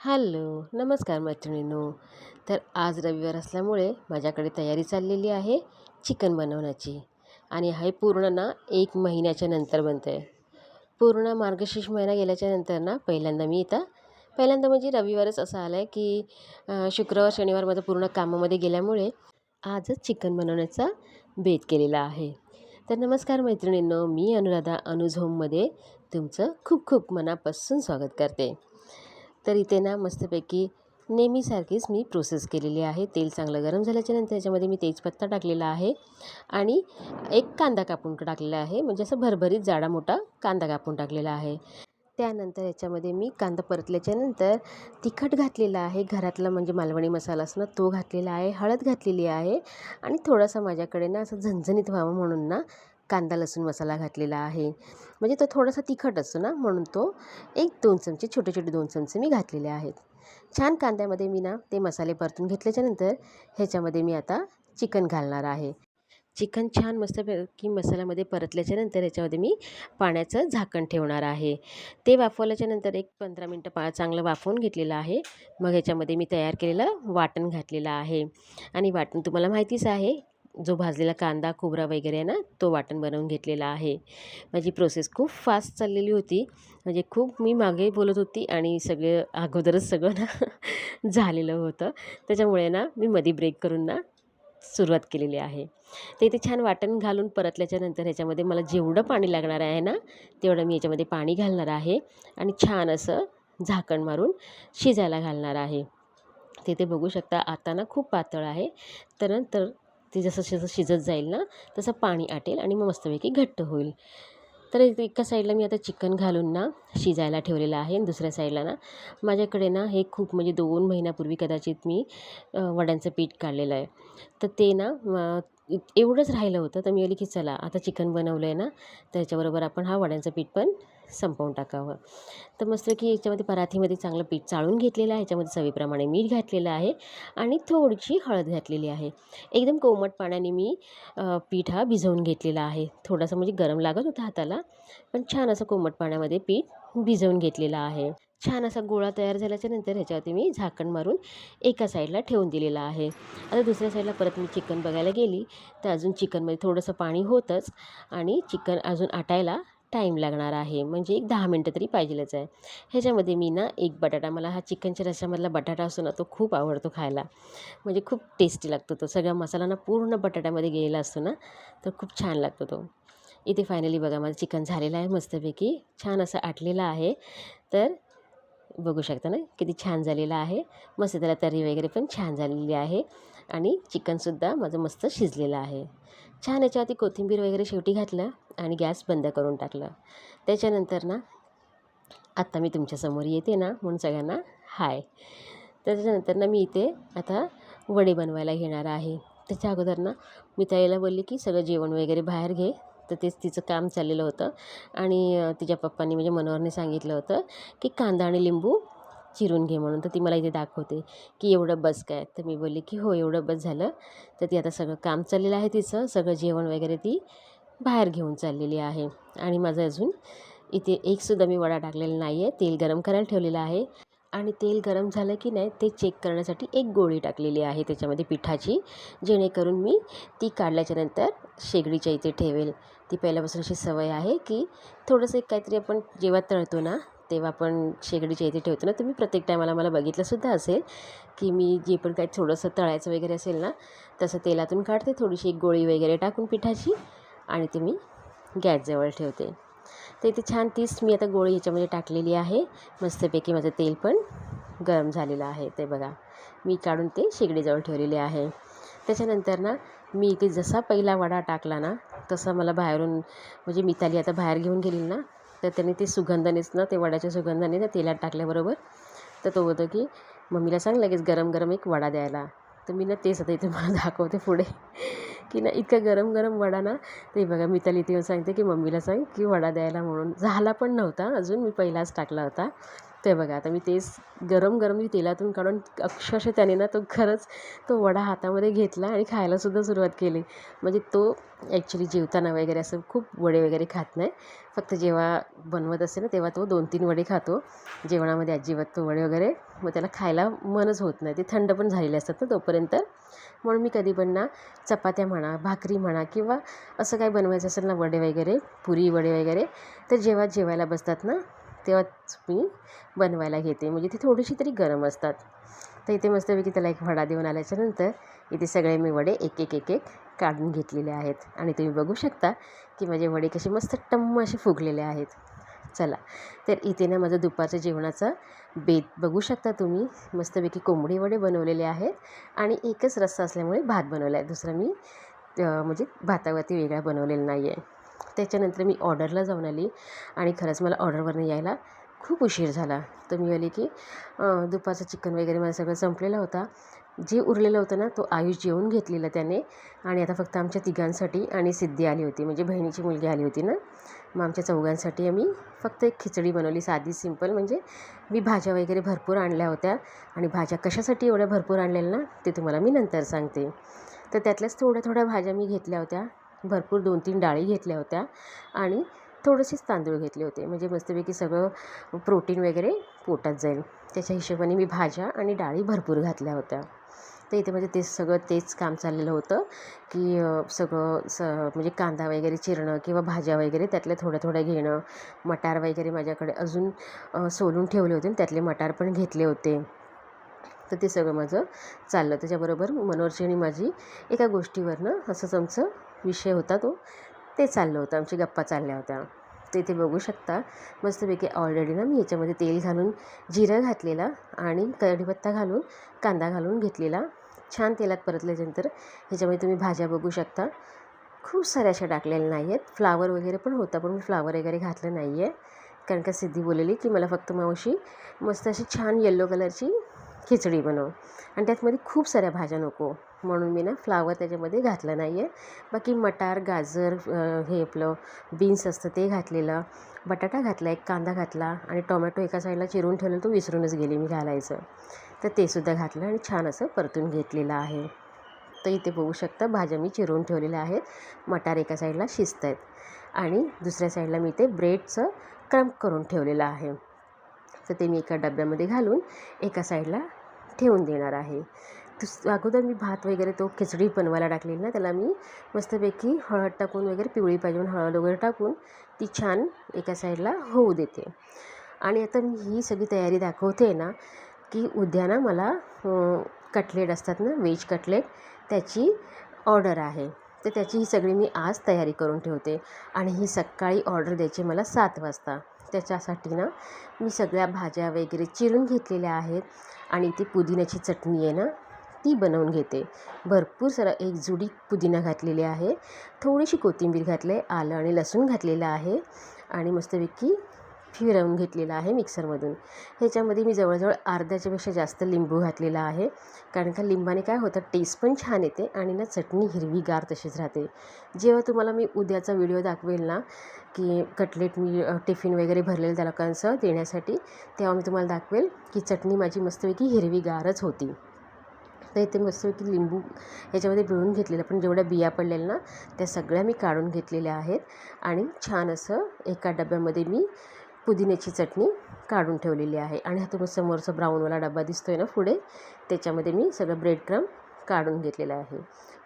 Hello नमस्कार मैत्रिणींनो. तर आज रविवार असल्यामुळे माझ्याकडे तयारी चाललेली आहे चिकन बनवण्याची. आणि हे पूर्ण ना एक महिन्याच्या नंतर बनतं आहे पूर्ण मार्गशीर्ष महिना गेल्याच्यानंतर ना पहिल्यांदा मी इथं पहिल्यांदा म्हणजे रविवारच असं आलं आहे की शुक्रवार शनिवार माझं पूर्ण कामामध्ये गेल्यामुळे आजच चिकन बनवण्याचा बेत केलेला आहे. तर नमस्कार मैत्रिणींनो मी अनुराधा अनुज होममध्ये तुमचं खूप खूप मनापासून स्वागत करते. तर इथे ना मस्तपैकी नेहमीसारखीच मी प्रोसेस केलेली आहे. तेल चांगलं गरम झाल्याच्यानंतर त्याच्यामध्ये मी तेजपत्ता टाकलेला आहे आणि एक कांदा कापून टाकलेला आहे. म्हणजे असं भरभरीत जाडा मोठा कांदा कापून टाकलेला आहे. त्यानंतर याच्यामध्ये मी कांदा परतल्याच्यानंतर तिखट घातलेला आहे. घरातला म्हणजे मालवणी मसाला असतो ना तो घातलेला आहे. हळद घातलेली आहे आणि थोडासा माझ्याकडे ना असं झणझणीत व्हावं म्हणून ना कांदा लसूण मसाला घातलेला आहे. म्हणजे तो थोडासा तिखट असतो ना म्हणून तो एक दोन चमचे छोटे छोटे दोन चमचे मी घातलेले आहेत. छान कांद्यामध्ये मी ना ते मसाले परतून घेतल्याच्यानंतर ह्याच्यामध्ये मी आता चिकन घालणार आहे. चिकन छान मस्तपैकी मसाल्यामध्ये परतल्याच्यानंतर ह्याच्यामध्ये मी पाण्याचं झाकण ठेवणार आहे. ते वाफवल्याच्यानंतर एक पंधरा मिनटं पा चांगलं वाफवून घेतलेलं आहे. मग ह्याच्यामध्ये मी तयार केलेलं वाटण घातलेलं आहे. आणि वाटण तुम्हाला माहितीच आहे जो भाजलेला कांदा खोबरा वगैरे आहे ना तो वाटण बनवून घेतलेला आहे. माझी प्रोसेस खूप फास्ट चाललेली होती. म्हणजे खूप मी मागे बोलत होती आणि सगळे अगोदरच सगळं ना झालेलं होतं. त्याच्यामुळे ना मी मध्ये ब्रेक करून ना सुरुवात केलेली आहे. तर इथे छान वाटण घालून परतल्याच्यानंतर ह्याच्यामध्ये मला जेवढं पाणी लागणार आहे ना तेवढं मी याच्यामध्ये पाणी घालणार आहे आणि छान असं झाकण मारून शिजायला घालणार आहे. तिथे बघू शकता आता ना खूप पातळ आहे. तर नंतर ते जसं जसं शिजत जाईल ना तसं पाणी आटेल आणि मग मस्तपैकी घट्ट होईल. तर एका साईडला मी आता चिकन घालून ना शिजायला ठेवलेलं आहे आणि दुसऱ्या साईडला ना माझ्याकडे ना हे खूप म्हणजे दोन महिन्यापूर्वी कदाचित मी वड्यांचं पीठ काढलेलं आहे. तर ते ना इत- एवढंच राहिलं होतं. तर मी आली की चला आता चिकन बनवलं आहे ना त्याच्याबरोबर आपण हा वड्यांचं पीठ पण संपवून टाकावं. तर मस्त की याच्यामध्ये पराठीमध्ये चांगलं पीठ चाळून घेतलेलं आहे. याच्यामध्ये चवीप्रमाणे मीठ घातलेलं आहे आणि थोडीशी हळद घातलेली आहे. एकदम कोमट पाण्याने मी पीठ हा भिजवून घेतलेला आहे. थोडासा म्हणजे गरम लागत होता हाताला पण छान असं कोमट पाण्यामध्ये पीठ भिजवून घेतलेलं आहे. छान असा गोळा तयार झाल्याच्यानंतर ह्याच्यावरती मी झाकण मारून एका साईडला ठेवून दिलेला आहे. आता दुसऱ्या साईडला परत मी चिकन बघायला गेली तर अजून चिकनमध्ये थोडंसं पाणी होतंच आणि चिकन अजून आटायला टाईम लागणार आहे. म्हणजे एक दहा मिनटं तरी पाहिजेलच आहे. ह्याच्यामध्ये मी ना एक बटाटा मला हा चिकनच्या रश्यामधला बटाटा असतो ना तो खूप आवडतो खायला. म्हणजे खूप टेस्टी लागतो तो. सगळा मसाला ना पूर्ण बटाट्यामध्ये गेलेला असतो ना तर खूप छान लागतो तो. इथे फायनली बघा माझं चिकन झालेलं आहे मस्तपैकी. छान असं आटलेलं आहे. तर बघू शकता ना किती छान झालेलं आहे. मस्त त्याला तर्री वगैरे पण छान झालेली आहे. आणि चिकनसुद्धा माझं मस्त शिजलेलं आहे. छान याच्यावरती कोथिंबीर वगैरे शेवटी घातलं आणि गॅस बंद करून टाकलं. त्याच्यानंतर ना आत्ता मी तुमच्यासमोर येते ना म्हणून सगळ्यांना हाय त्याच्यानंतर ना मी इथे आता वडे बनवायला घेणार आहे. त्याच्या अगोदर ना मी ताईला बोलली की सगळं जेवण वगैरे बाहेर घे. तर तेच तिचं काम चाललेलं होतं. आणि तिच्या पप्पांनी म्हणजे मनोहरने सांगितलं होतं की कांदा आणि लिंबू चिरून घे म्हणून. तर ती मला इथे दाखवते की एवढं बस काय. तर मी बोलली की हो एवढं बस झालं. तर ती आता सगळं काम चाललेलं आहे तिचं. सगळं जेवण वगैरे ती बाहेर घेऊन चाललेली आहे. आणि माझं अजून इथे एकसुद्धा मी वडा टाकलेला नाही आहे तेल गरम करायला ठेवलेलं आहे. आणि तेल गरम झालं की नाही ते चेक करण्यासाठी एक गोळी टाकलेली आहे त्याच्यामध्ये पिठाची जेणेकरून मी ती काढल्याच्यानंतर शेगडीच्या इथे ठेवेल. ती पहिल्यापासून अशी सवय आहे की थोडंसं एक काहीतरी आपण जेव्हा तळतो ना तेव्हा आपण शेगडीच्या इथे ठेवतो ना तुम्ही प्रत्येक टायमाला मला बघितलंसुद्धा असेल की मी जे पण काही थोडंसं तळायचं वगैरे असेल ना तसं तेलातून काढते थोडीशी एक गोळी वगैरे टाकून पिठाची आणि ती मी गॅसजवळ ठेवते. तर इथे छान तीच मी आता गोळी ह्याच्यामध्ये टाकलेली आहे. मस्तपैकी माझं तेल पण गरम झालेलं आहे. ते बघा मी काढून ते शेगडीजवळ ठेवलेले आहे. त्याच्यानंतर ना मी इथे जसा पहिला वडा टाकला ना तसा मला बाहेरून म्हणजे मिताली आता बाहेर घेऊन गेली ना तर त्याने ते सुगंधानेच ना ते वड्याच्या सुगंधाने ना तेलात टाकल्याबरोबर तर तो होतो की मम्मीला सांग लगेच गरम गरम एक वडा द्यायला. तर मी ना तेच आता इथे मला दाखवते पुढे. की ना इतका गरम गरम वडा ना. ते बघा मिताली इथे येऊन सांगते की मम्मीला सांग की वडा द्यायला म्हणून. झाला पण नव्हता अजून मी पहिलाच टाकला होता. ते बघा आता मी तेच गरम गरम मी तेलातून काढून अक्षरशः त्याने ना तो खरंच तो वडा हातामध्ये घेतला आणि खायलासुद्धा सुरुवात केली. म्हणजे तो ॲक्च्युली जेवताना वगैरे असं खूप वडे वगैरे खात नाही. फक्त जेव्हा बनवत असते ना तेव्हा तो दोन तीन वडे खातो. जेवणामध्ये अजिबात तो वडे वगैरे मग त्याला खायला मनच होत नाही. ते थंड पण झालेले असतात ना तोपर्यंत. म्हणून मी कधी पण ना चपात्या म्हणा भाकरी म्हणा किंवा असं काही बनवायचं असेल ना वडे वगैरे पुरी वडे वगैरे तर जेव्हा जेवायला बसतात ना तेव्हाच मी बनवायला घेते. म्हणजे ती थोडीशी तरी गरम असतात. तर इथे मस्तपैकी त्याला एक वडा देऊन आल्याच्यानंतर इथे सगळे मी वडे एक एक एक एक काढून घेतलेले आहेत. आणि तुम्ही बघू शकता की माझे वडे कसे मस्त टम्म असे फुगलेले आहेत. चला तर इथे ना माझं दुपारच्या जेवणाचा बेत बघू शकता तुम्ही. मस्तपैकी कोंबडी वडे बनवलेले आहेत आणि एकच रस्सा असल्यामुळे भात बनवला आहे. दुसरा मी म्हणजे भातावरती वेगळा बनवलेला नाही आहे त्याच्यानंतर मी ऑर्डरला जाऊन आली आणि खरंच मला ऑर्डरवरनं यायला खूप उशीर झाला. तर मी आली की दुपारचं चिकन वगैरे मला सगळं संपलेलं होता. जे उरलेलं होतं ना तो आयुष जेवून घेतलेला त्याने आणि आता फक्त आमच्या तिघांसाठी आणि सिद्धी आली होती. म्हणजे बहिणीची मुलगी आली होती ना मग आमच्या चौघांसाठी आम्ही फक्त एक खिचडी बनवली साधी सिंपल. म्हणजे मी भाज्या वगैरे भरपूर आणल्या होत्या आणि भाज्या कशासाठी एवढ्या भरपूर आणलेल्या ना ते तुम्हाला मी नंतर सांगते. तर त्यातल्याच थोड्या थोड्या भाज्या मी घेतल्या होत्या. भरपूर दोन तीन डाळी घेतल्या होत्या आणि थोडेसेच तांदूळ घेतले होते. म्हणजे मस्तपैकी सगळं प्रोटीन वगैरे पोटात जाईल. त्याच्या हिशोबाने मी भाज्या आणि डाळी भरपूर घातल्या होत्या. तर इथे म्हणजे ते सगळं तेच काम चाललेलं होतं की सगळं स म्हणजे कांदा वगैरे चिरणं किंवा भाज्या वगैरे त्यातल्या थोड्या थोड्या घेणं. मटार वगैरे माझ्याकडे अजून सोलून ठेवले होते त्यातले मटार पण घेतले होते. तर ते सगळं माझं चाललं. त्याच्याबरोबर मनोहरची आणि माझी एका गोष्टीवरनं असंच आमचं विषय होता तो ते चाललं होतं. आमची गप्पा चालल्या होत्या. ते बघू शकता मस्तपैकी ऑलरेडी ना मी याच्यामध्ये तेल घालून जिरं घातलेला आणि कढीपत्ता घालून कांदा घालून घेतलेला. छान तेलात परतल्याच्यानंतर ह्याच्यामध्ये तुम्ही भाज्या बघू शकता. खूप साऱ्या अशा टाकलेल्या नाही आहेत फ्लावर वगैरे पण होता पण मी फ्लावर वगैरे घातलं नाही आहे कारण का सिद्धी बोललेली की मला फक्त मावशी मस्त अशी छान येल्लो कलरची खिचडी बनव. आणि त्यातमध्ये खूप साऱ्या भाज्या नको. म्हणून मी ना फ्लावर त्याच्यामध्ये घातलं नाही आहे बाकी मटार गाजर हे आपलं बीन्स असतं ते घातलेलं. बटाटा घातला एक कांदा घातला आणि टोमॅटो एका साईडला चिरून ठेवलेलं तो विसरूनच गेले मी घालायचं. तर ते सुद्धा घातलं आणि छान असं परतून घेतलेलं आहे. तर इथे बघू शकता भाज्या मी चिरून ठेवलेल्या आहेत. मटार एका साईडला शिजत आहेत आणि दुसऱ्या साईडला मी ते ब्रेडचं क्रम्प करून ठेवलेलं आहे. तर ते मी एका डब्यामध्ये घालून एका साईडला ठेवून देणार आहे. दुस अगोदर मी भात वगैरे तो खिचडी बनवायला टाकलेली ना त्याला मी मस्तपैकी हळद टाकून वगैरे पिवळी पाहिजे हळद वगैरे टाकून ती छान एका साईडला होऊ देते. आणि आता मी ही सगळी तयारी दाखवते ना की उद्या ना मला कटलेट असतात ना व्हेज कटलेट त्याची ऑर्डर आहे. तर त्याची ही सगळी मी आज तयारी करून ठेवते. आणि ही सकाळी ऑर्डर द्यायची मला सात वाजता. त्याच्यासाठी ना मी सगळ्या भाज्या वगैरे चिरून घेतलेल्या आहेत आणि ती पुदिन्याची चटणी आहे ना ती बनवून घेते. भरपूर सारा एक जुडी पुदिना घातलेली आहे. थोडीशी कोथिंबीर घातली आहे आलं आणि लसूण घातलेलं आहे. आणि मस्तपैकी फिरवून घेतलेलं आहे मिक्सरमधून. ह्याच्यामध्ये मी जवळजवळ अर्ध्याच्यापेक्षा जास्त लिंबू घातलेला आहे. कारण का लिंबाने काय होतं टेस्ट पण छान येते आणि ना चटणी हिरवीगार तशीच राहते. जेव्हा तुम्हाला मी उद्याचा व्हिडिओ दाखवेल ना की कटलेट मी टिफिन वगैरे भरलेलं त्या लोकांचं देण्यासाठी तेव्हा मी तुम्हाला दाखवेल की चटणी माझी मस्तपैकी हिरवीगारच होती. तर इथे मस्तपैकी लिंबू ह्याच्यामध्ये पिळून घेतलेलं पण जेवढ्या बिया पडलेल्या ना त्या सगळ्या मी काढून घेतलेल्या आहेत. आणि छान असं एका डब्यामध्ये मी पुदिन्याची चटणी काढून ठेवलेली आहे. आणि हा तुम्ही समोरचा ब्राऊनवाला डबा दिसतो आहे ना पुढे? त्याच्यामध्ये मी सगळं ब्रेड क्रम काढून घेतलेलं आहे.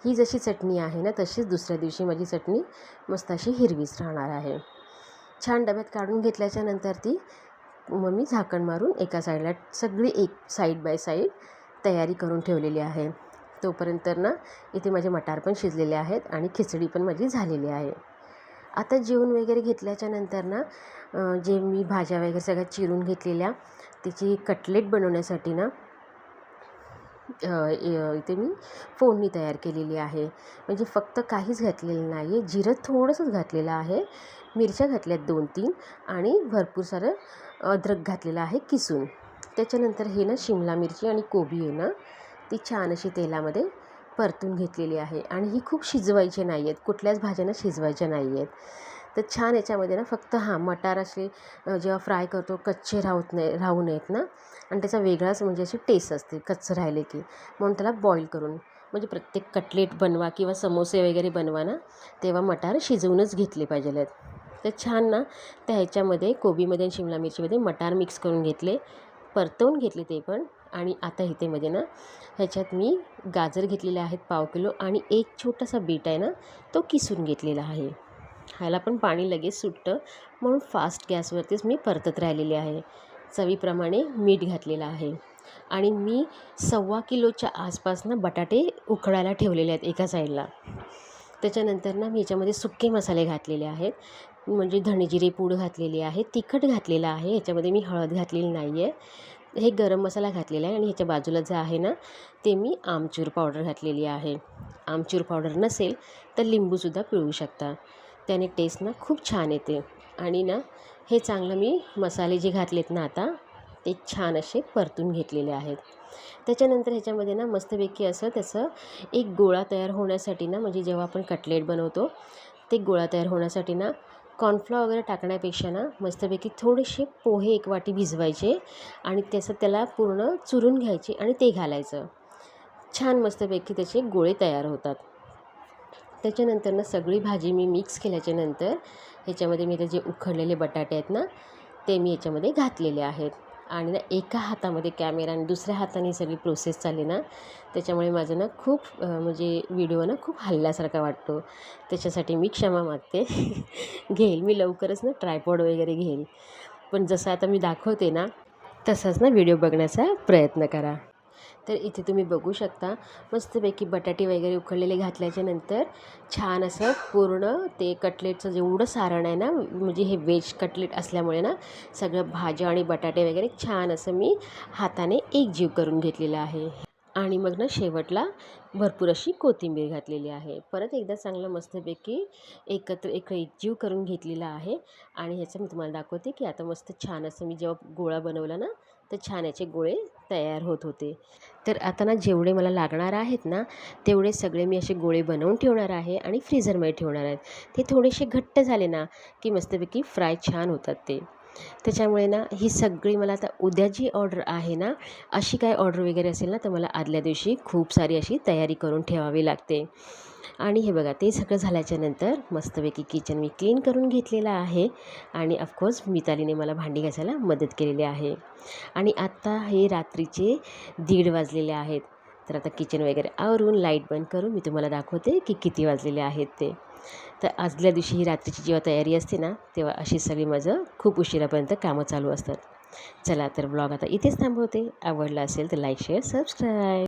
ही जशी चटणी आहे ना तशीच दुसऱ्या दिवशी माझी चटणी मस्त अशी हिरवीच राहणार आहे. छान डब्यात काढून घेतल्याच्या नंतर ती मग मी झाकण मारून एका साईडला सगळी एक साईड बाय साईड तयारी करून ठेवलेली आहे. तोपर्यंत ना इथे माझे मटार पण शिजलेले आहेत आणि खिचडी पण माझी झालेली आहे. आता जेवण वगैरे घेतल्याच्या नंतर ना जे मी भाज्या वगैरे सगळ्या चिरून घेतलेल्या त्याची कटलेट बनवण्यासाठी ना इथे मी फोडणी तयार केलेली आहे. म्हणजे फक्त काहीच घातलेलं नाही आहे जिरं थोडंसंच घातलेलं आहे. मिरच्या घातल्यात दोन तीन आणि भरपूर सारं अद्रक घातलेलं आहे किसून. त्याच्यानंतर हे ना शिमला मिरची आणि कोबी आहे ना ती छान अशी तेलामध्ये परतून घेतलेली आहे आणि ही खूप शिजवायची नाही आहेत. कुठल्याच भाज्यांना शिजवायच्या नाही आहेत. तर छान याच्यामध्ये ना फक्त हां मटार असे जेव्हा फ्राय करतो कच्चे राहत नाही राहू नयेत ना? आणि त्याचा वेगळाच म्हणजे अशी टेस्ट असते कच्चं राहिले की. म्हणून त्याला बॉईल करून म्हणजे प्रत्येक कटलेट बनवा किंवा समोसे वगैरे बनवा ना तेव्हा मटार शिजवूनच घेतले पाहिजे आहेत. तर छान ना त्या ह्याच्यामध्ये कोबीमध्ये आणि शिमला मिरचीमध्ये मटार मिक्स करून घेतले. परतवून घेतले ते पण. आणि आता इथेमध्ये ना ह्याच्यात मी गाजर घेतलेले आहेत पाव किलो आणि एक छोटासा बीट आहे ना तो किसून घेतलेला आहे. ह्याला पण पाणी लगेच सुटतं. म्हणून फास्ट गॅसवरतीच मी परतत राहिलेली आहे. चवीप्रमाणे मीठ घातलेलं आहे. आणि मी सव्वा किलोच्या आसपास ना बटाटे उकळायला ठेवलेले आहेत एका साईडला त्याच्यानंतर ना मी याच्यामध्ये सुके मसाले घातलेले आहेत. म्हणजे धणेजिरे पूड घातलेली आहे तिखट घातलेलं आहे. ह्याच्यामध्ये मी हळद घातलेली नाही आहे. हे गरम मसाला घातलेला आहे आणि ह्याच्या बाजूला जे आहे ना ते मी आमचूर पावडर घातलेली आहे. आमचूर पावडर नसेल तर लिंबूसुद्धा पिळू शकता. त्याने टेस्ट ना खूप छान येते. आणि ना हे चांगलं मी मसाले जे घातलेत ना आता ते छान असे परतून घेतलेले आहेत. त्याच्यानंतर ह्याच्यामध्ये ना मस्तपैकी असं त्याचं एक गोळा तयार होण्यासाठी ना म्हणजे जेव्हा आपण कटलेट बनवतो ते गोळा तयार होण्यासाठी ना कॉर्नफ्लॉ वगैरे टाकण्यापेक्षा ना मस्तपैकी थोडेसे पोहे एक वाटी भिजवायचे आणि त्याचं त्याला पूर्ण चुरून घ्यायचे आणि ते घालायचं. छान मस्तपैकी त्याचे गोळे तयार होतात. त्याच्यानंतर ना सगळी भाजी मी मिक्स केल्याच्यानंतर ह्याच्यामध्ये मी ते जे उखडलेले बटाटे आहेत ना ते मी याच्यामध्ये घातलेले आहेत. आणि ना एका हातामध्ये कॅमेरा आणि दुसऱ्या हाताने सगळी प्रोसेस चालली ना त्याच्यामुळे माझं ना खूप म्हणजे व्हिडिओ ना खूप हल्ल्यासारखा वाटतो. त्याच्यासाठी मी क्षमा मागते. घेईल मी लवकरच ना ट्रायपॉड वगैरे घेईल. पण जसं आता मी दाखवते ना तसाच ना व्हिडिओ बघण्याचा प्रयत्न करा. तर इथे तुम्ही बघू शकता मस्तपैकी बटाटे वगैरे उकडलेले घातल्याच्या नंतर छान असं पूर्ण ते कटलेटचं जेवढं सारण आहे ना म्हणजे हे व्हेज कटलेट असल्यामुळे ना सगळं भाज्या आणि बटाटे वगैरे छान असं मी हाताने एकजीव करून घेतलेलं आहे. आणि मग ना शेवटला भरपूर अशी कोथिंबीर घातलेली आहे. परत एकदा चांगलं मस्तपैकी एकत्र एक एकजीव करून घेतलेला आहे. आणि ह्याचं मी तुम्हाला दाखवते की आता मस्त छान असं मी जेव्हा गोळा बनवला ना तर छान याचे गोळे तयार होत होते. तर आता ना जेवढे मला लागणार आहेत ना तेवढे सगळे मी असे गोळे बनवून ठेवणार आहे आणि फ्रीझरमध्ये ठेवणार आहेत. ते थोडेसे घट्ट झाले ना की मस्तपैकी फ्राय छान होतात ते. त्याच्यामुळे ना ही सगळी मला आता उद्या जी ऑर्डर आहे ना अशी काय ऑर्डर वगैरे असेल ना तर मला आदल्या दिवशी खूप सारी अशी तयारी करून ठेवावी लागते. आणि हे बघा ते सगळं झाल्याच्यानंतर मस्तपैकी किचन मी क्लीन करून घेतलेलं आहे. आणि ऑफकोर्स मितालीने मला भांडी घासायला मदत केलेली आहे. आणि आत्ता हे रात्रीचे दीड वाजलेले आहेत. तर आता किचन वगैरे आवरून लाइट बंद करून मी तुम्हाला दाखवते की किती वाजलेले आहेत ते. तर आजल्या दिवशी ही रात्रीची जेव्हा तयारी असते ना तेव्हा अशी सगळी माझं खूप उशिरापर्यंत कामं चालू असतात. चला तर ब्लॉग आता इथेच थांबवते. आवडला असेल तर लाईक शेअर सबस्क्राईब